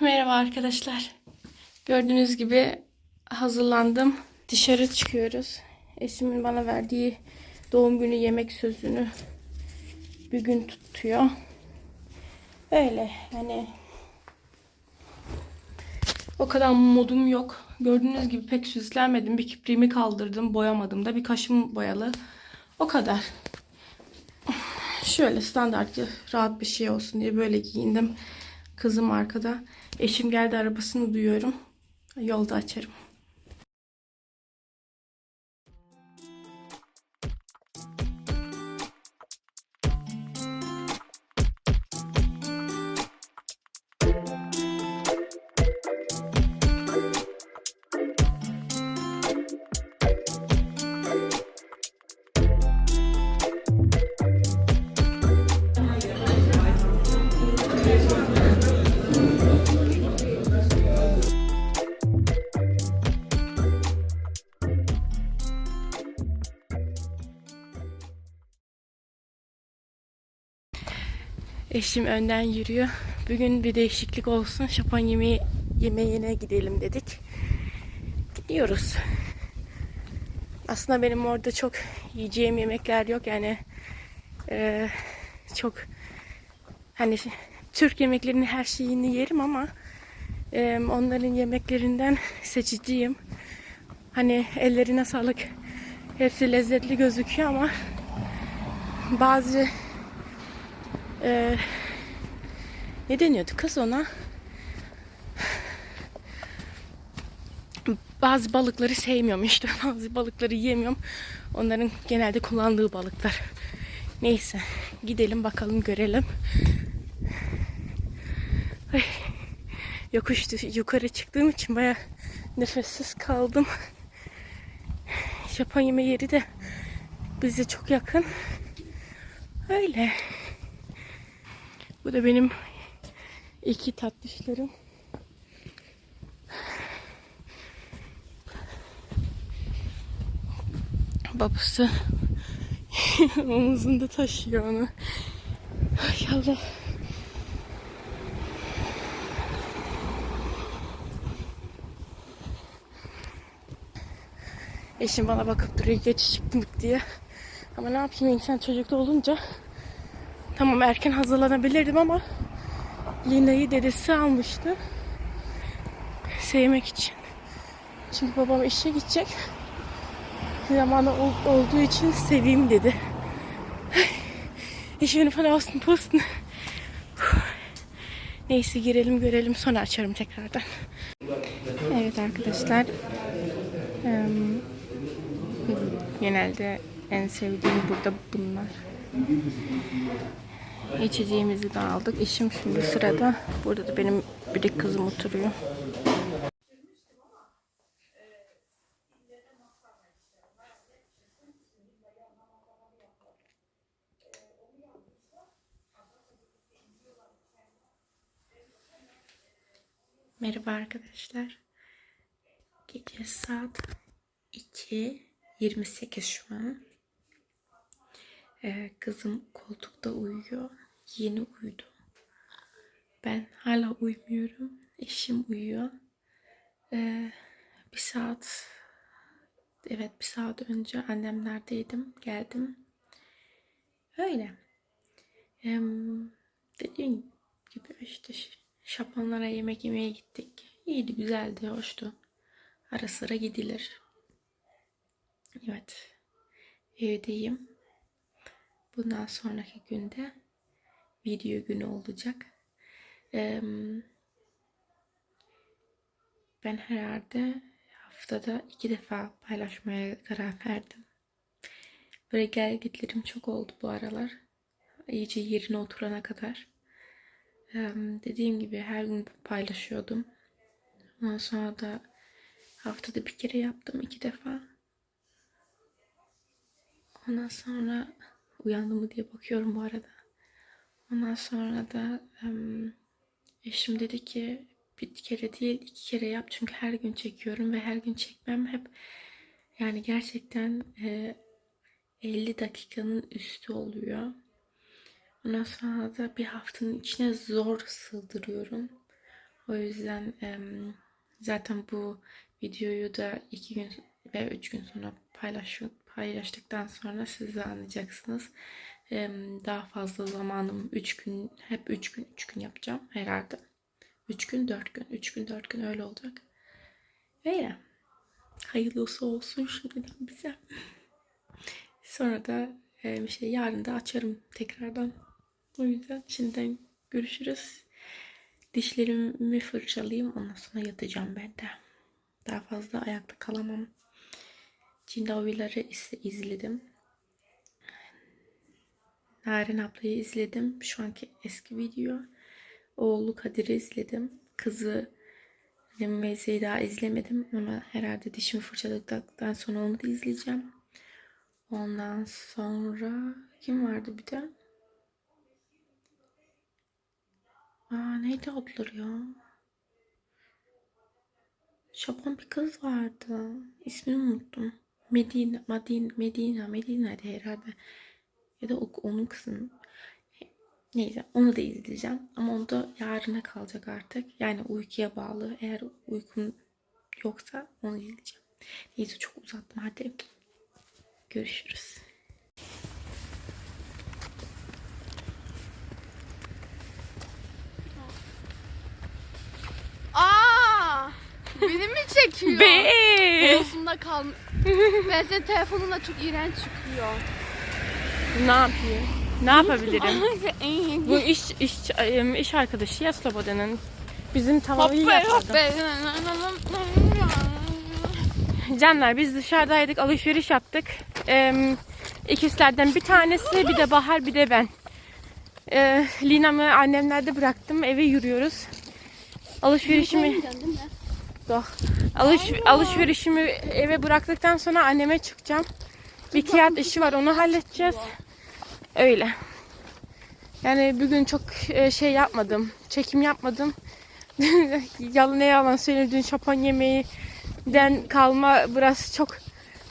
Merhaba arkadaşlar. Gördüğünüz gibi hazırlandım. Dışarı çıkıyoruz. Eşimin bana verdiği doğum günü yemek sözünü bir gün tutuyor. Öyle yani o kadar modum yok. Gördüğünüz gibi pek süslenmedim. Bir kipriğimi kaldırdım. Boyamadım da. Bir kaşım boyalı. O kadar. Şöyle standart rahat bir şey olsun diye böyle giyindim. Kızım arkada. Eşim geldi arabasını duyuyorum. Yolda açarım. Eşim önden yürüyor. Bugün bir değişiklik olsun. Şapan yemeği yemeğine gidelim dedik. Gidiyoruz. Aslında benim orada çok yiyeceğim yemekler yok. Yani eee, çok hani Türk yemeklerinin her şeyini yerim ama eee, onların yemeklerinden seçiciyim. Hani ellerine sağlık. Hepsi lezzetli gözüküyor ama bazı ee, ne deniyordu kız ona? Bazı balıkları sevmiyorum işte. Bazı balıkları yemiyorum. Onların genelde kullandığı balıklar. Neyse. Gidelim bakalım görelim. Ay, yokuş yukarı çıktığım için baya nefessiz kaldım. Japon yeme yeri de bize çok yakın. Öyle. Bu da benim iki tatlışlarım. Babası omuzunda taşıyor onu. Ay Allah. Eşim bana bakıp duruyor geç çıktık diye. Ama ne yapayım insan çocuklu olunca Tamam erken hazırlanabilirdim ama Lina'yı dedesi almıştı. Sevmek için. Çünkü babam işe gidecek. Zamanı ol- olduğu için seveyim dedi. Eşimin falan olsun posten. Neyse girelim görelim sonra açarım tekrardan. Evet arkadaşlar. Genelde en sevdiğim burada bunlar. İçeceğimizi de aldık. Eşim şimdi sırada. Burada da benim bir kızım oturuyor. Merhaba arkadaşlar. Gece saat 2.28 şu an. Ee, kızım koltukta uyuyor. Yeni uyudu. Ben hala uyumuyorum. Eşim uyuyor. Ee, bir saat evet bir saat önce annemlerdeydim. Geldim. Öyle. Ee, dediğim gibi işte şapanlara yemek yemeye gittik. İyiydi, güzeldi, hoştu. Ara sıra gidilir. Evet. Evdeyim. Bundan sonraki günde video günü olacak. Ee, ben herhalde haftada iki defa paylaşmaya karar verdim. Böyle gel gitlerim çok oldu bu aralar. İyice yerine oturana kadar. Dediğim gibi her gün paylaşıyordum. Ondan sonra da haftada bir kere yaptım iki defa. Ondan sonra uyandı mı diye bakıyorum bu arada. Ondan sonra da eşim dedi ki bir kere değil iki kere yap çünkü her gün çekiyorum ve her gün çekmem hep yani gerçekten e, 50 dakikanın üstü oluyor. Ondan sonra da bir haftanın içine zor sığdırıyorum. O yüzden zaten bu videoyu da iki gün ve üç gün sonra paylaş, paylaştıktan sonra siz de anlayacaksınız. Em, daha fazla zamanım üç gün hep üç gün üç gün yapacağım herhalde. Üç gün dört gün üç gün dört gün öyle olacak. Öyle. Hayırlısı olsun şimdiden bize. Sonra da e, şey yarın da açarım tekrardan. O yüzden şimdiden görüşürüz. Dişlerimi fırçalayayım ondan sonra yatacağım ben de. Daha fazla ayakta kalamam. Cindavileri izledim. Narin ablayı izledim. Şu anki eski video. Oğlu Kadir'i izledim. Kızı Remmeze'yi daha izlemedim ama herhalde dişimi fırçaladıktan sonra onu da izleyeceğim. Ondan sonra kim vardı bir de? Aa neydi adları ya? Japon bir kız vardı. İsmini unuttum. Medina, Medina, Medina, Medina'ydı herhalde. Ya da onun kızının. Neyse onu da izleyeceğim. Ama onu da yarına kalacak artık. Yani uykuya bağlı. Eğer uykum yoksa onu izleyeceğim. Neyse çok uzattım. Hadi görüşürüz. Aa! Beni mi çekiyor? Be. Boğazımda kal. Ben senin telefonunla çok iğrenç çıkıyor. Ne yapayım? Ne yapabilirim? Bu iş iş iş arkadaşı ya Sloboda'nın. Bizim tamamıyla yapardı. Canlar biz dışarıdaydık alışveriş yaptık. Ee, ikizlerden bir tanesi bir de Bahar bir de ben. Ee, Lina'mı annemlerde bıraktım eve yürüyoruz. Alışverişimi Doch. Alış, alışverişimi eve bıraktıktan sonra anneme çıkacağım. Bir kağıt işi var onu halledeceğiz. Öyle. Yani bugün çok e, şey yapmadım. Çekim yapmadım. yalan ne yalan söyleyeyim. Dün Japon yemeğinden kalma biraz çok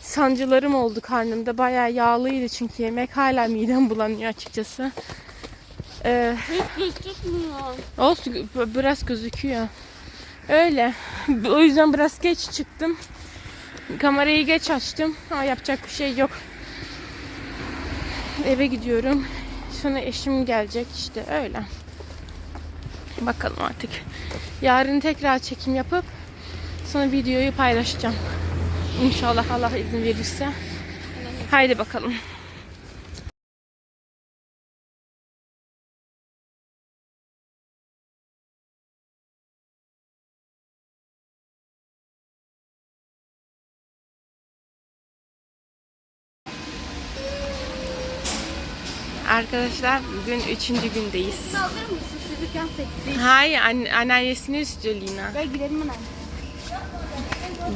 sancılarım oldu karnımda. Bayağı yağlıydı çünkü yemek. Hala midem bulanıyor açıkçası. Ee, olsun biraz gözüküyor. Öyle. O yüzden biraz geç çıktım. Kamerayı geç açtım ama yapacak bir şey yok. Eve gidiyorum. Sonra eşim gelecek işte öyle. Bakalım artık. Yarın tekrar çekim yapıp sonra videoyu paylaşacağım. İnşallah Allah izin verirse. Haydi bakalım. Arkadaşlar bugün üçüncü gündeyiz. Alır mısın? Çocuk yapsak. Hayır an anneannesini istiyor Lina. Gel gidelim hemen.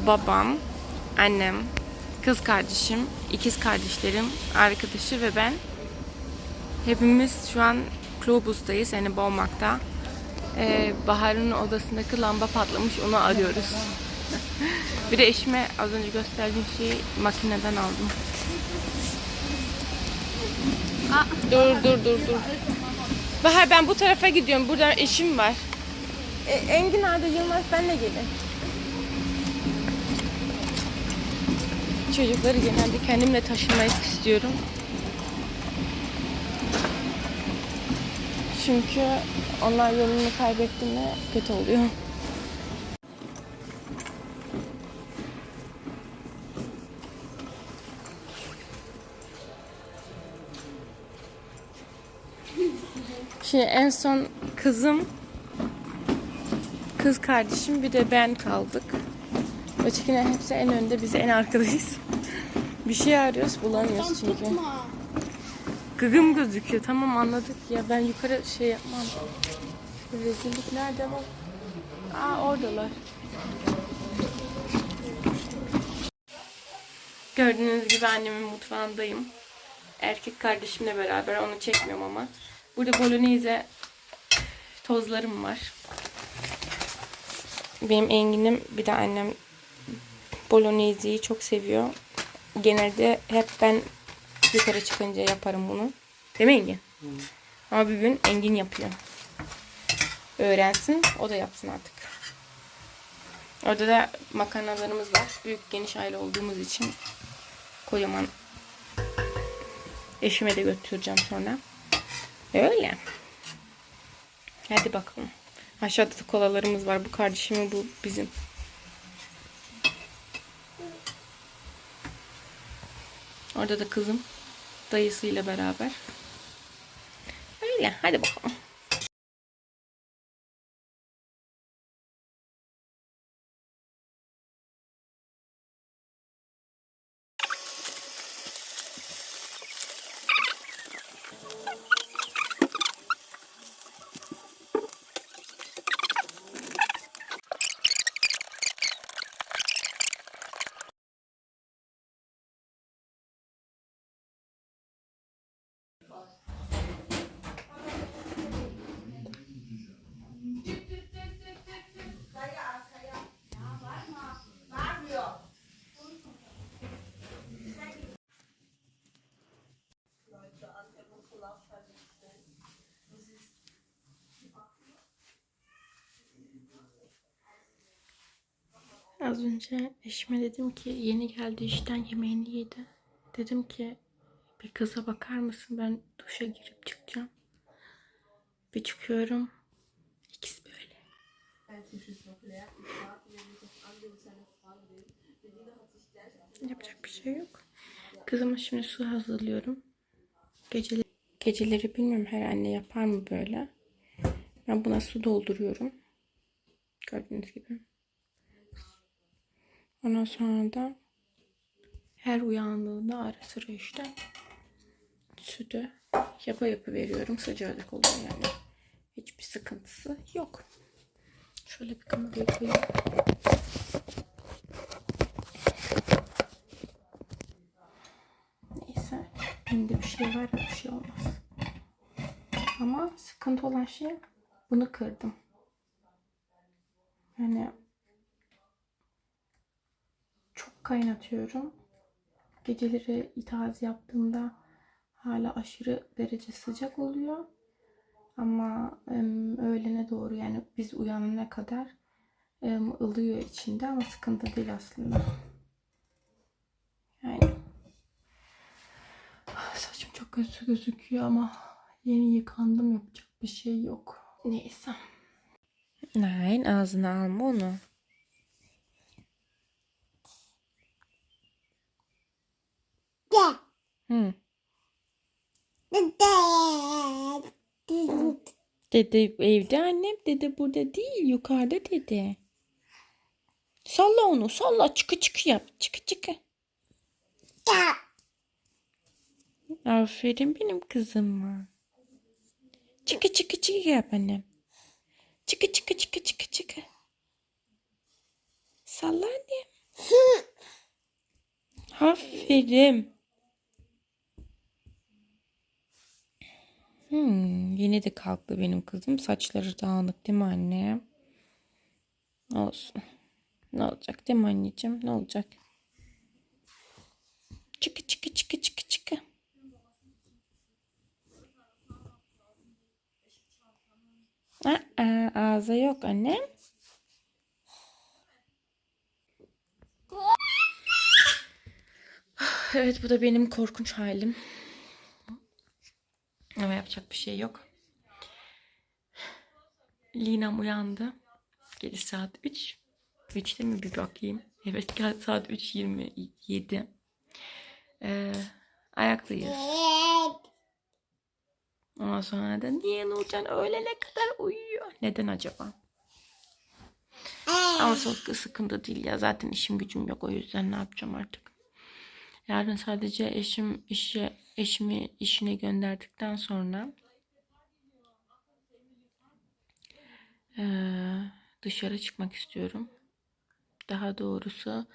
babam, annem, kız kardeşim, ikiz kardeşlerim, arkadaşı ve ben. Hepimiz şu an Klobus'tayız yani Baumarkt'ta. Ee, Bahar'ın odasındaki lamba patlamış onu arıyoruz. bir de eşime az önce gösterdiğim şeyi makineden aldım. Dur dur dur dur. Bahar ben bu tarafa gidiyorum. Burada eşim var. E, Engin Arda Yılmaz benle gelin. Çocukları genelde kendimle taşımayı istiyorum. Çünkü onlar yolunu kaybettiğinde kötü oluyor. Şey en son kızım, kız kardeşim bir de ben kaldık. Ötekiler hepsi en önde, biz en arkadayız. Bir şey arıyoruz, bulamıyoruz çünkü. Gıgım gözüküyor. Tamam anladık ya. Ben yukarı şey yapmam. Rezillik nerede var? Aa oradalar. Gördüğünüz gibi annemin mutfağındayım. Erkek kardeşimle beraber onu çekmiyorum ama. Burada bolognese tozlarım var. Benim Engin'im bir de annem bolognese'yi çok seviyor. Genelde hep ben yukarı çıkınca yaparım bunu. Değil mi Engin? Ama bugün Engin yapıyor. öğrensin. O da yapsın artık. Orada da makarnalarımız var. Büyük geniş aile olduğumuz için kocaman eşime de götüreceğim sonra. Öyle. Hadi bakalım. Aşağıda da kolalarımız var. Bu kardeşimin bu bizim. Orada da kızım dayısıyla beraber. Öyle. Hadi bakalım. Az önce eşime dedim ki yeni geldi işten yemeğini yedi. Dedim ki bir kıza bakar mısın ben duşa girip çıkacağım. Bir çıkıyorum. İkisi böyle. Yapacak bir şey yok. Kızıma şimdi su hazırlıyorum. Geceleri, geceleri bilmiyorum her anne yapar mı böyle. Ben buna su dolduruyorum. Gördüğünüz gibi. Ondan sonra da her uyandığında ara sıra işte sütü yapa yapa veriyorum. Sıcacık oluyor yani. Hiçbir sıkıntısı yok. Şöyle bir kamerayı koyayım. Neyse. Bende bir şey var bir şey olmaz. Ama sıkıntı olan şey bunu kırdım. Yani kaynatıyorum. Geceleri itaz yaptığımda hala aşırı derece sıcak oluyor. Ama öğlene doğru yani biz uyanana kadar ılıyor içinde ama sıkıntı değil aslında. Yani saçım çok kötü gözüküyor ama yeni yıkandım yapacak bir şey yok. Neyse. Nein ağzına alma onu. Hı. Dede evde annem. Dede burada değil. Yukarıda dede. Salla onu. Salla. Çıkı çıkı yap. Çıkı çıkı. Aferin benim kızıma. Çıkı çıkı çıkı yap annem. Çıkı çıkı çıkı çıkı çıkı. Salla annem. Aferin. Hmm, yine de kalktı benim kızım. Saçları dağınık değil mi anne? Olsun. Ne olacak değil mi anneciğim? Ne olacak? Çıkı çıkı çıkı çıkı çıkı. Aa, ağza yok annem. Evet bu da benim korkunç halim. Ama yapacak bir şey yok. Lina'm uyandı. Gece saat 3. 3'te mi bir bakayım. Evet saat 3.27. Ee, ayaktayız. Ondan sonra da niye Nurcan öğlene kadar uyuyor? Neden acaba? Ama çok sıkıntı değil ya. Zaten işim gücüm yok. O yüzden ne yapacağım artık? Yarın sadece eşim işe eşimi işine gönderdikten sonra eee, dışarı çıkmak istiyorum. Daha doğrusu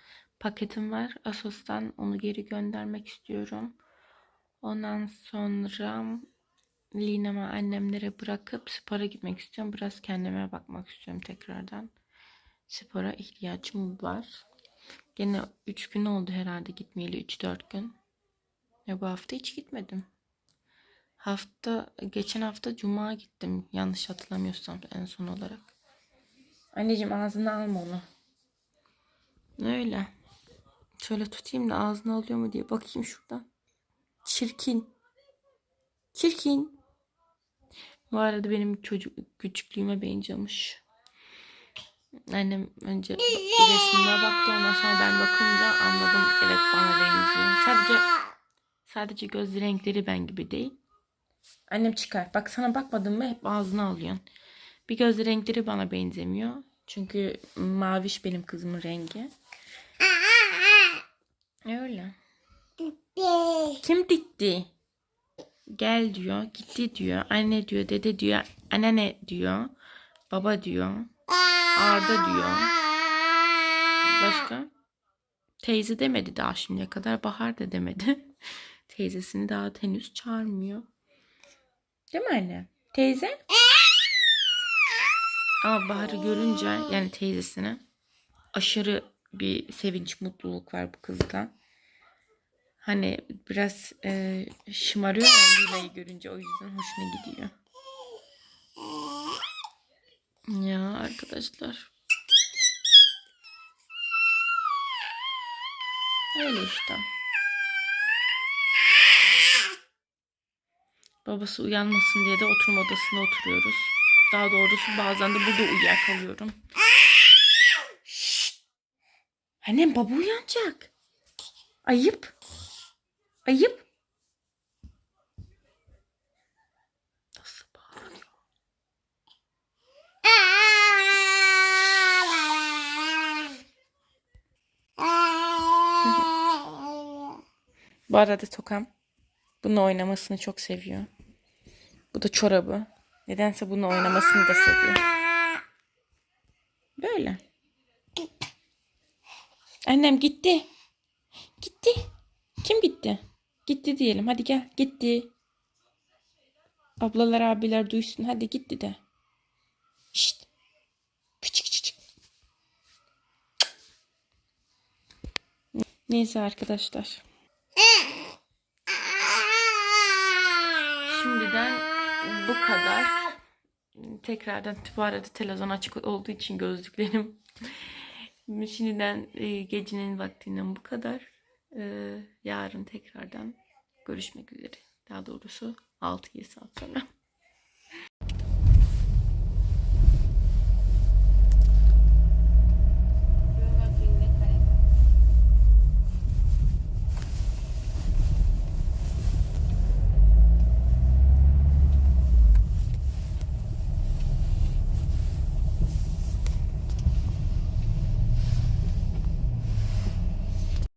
paketim var. Asos'tan onu geri göndermek istiyorum. Ondan sonra Lina'ma annemlere bırakıp spora gitmek istiyorum. Biraz kendime bakmak istiyorum tekrardan. Spora ihtiyacım var. Gene 3 gün oldu herhalde gitmeyeli 3-4 gün. Ya bu hafta hiç gitmedim. hafta geçen hafta cuma gittim yanlış hatırlamıyorsam en son olarak. Anneciğim ağzına alma onu. Öyle. Şöyle tutayım da ağzına alıyor mu diye bakayım şuradan. Çirkin. Çirkin. Bu arada benim çocuk küçüklüğüme benziyormuş. Annem önce resmine baktı ondan sonra ben bakınca anladım evet bana benziyor. Sadece sadece göz renkleri ben gibi değil. Annem çıkar. Bak sana bakmadım mı hep ağzına alıyorsun. Bir göz renkleri bana benzemiyor. Çünkü maviş benim kızımın rengi. Öyle. Kim ditti? Gel diyor, gitti diyor, anne diyor, dede diyor, anneanne diyor, baba diyor, Arda diyor. Başka? Teyze demedi daha şimdiye kadar, Bahar da demedi. Teyzesini daha henüz çağırmıyor. Değil mi anne? Teyze? Ama Bahar'ı görünce yani teyzesine aşırı bir sevinç, mutluluk var bu kızda. Hani biraz e, şımarıyor ya Lila'yı görünce o yüzden hoşuna gidiyor. Ya arkadaşlar. Öyle işte. Babası uyanmasın diye de oturma odasında oturuyoruz. Daha doğrusu bazen de burada uyuyakalıyorum. Annem baba uyanacak. Ayıp. Ayıp. Bu arada Tokam bununla oynamasını çok seviyor. Bu da çorabı. Nedense bununla oynamasını da seviyor. Böyle. Annem gitti. Gitti. Kim gitti? Gitti diyelim. Hadi gel. Gitti. Ablalar abiler duysun. Hadi gitti de. Şşt. Küçük küçük. Neyse arkadaşlar. Şimdiden bu kadar. Tekrardan bu arada televizyon açık olduğu için gözlüklerim. Şimdiden e, gecenin vaktinden bu kadar. E, yarın tekrardan görüşmek üzere. Daha doğrusu 6-7 saat sonra.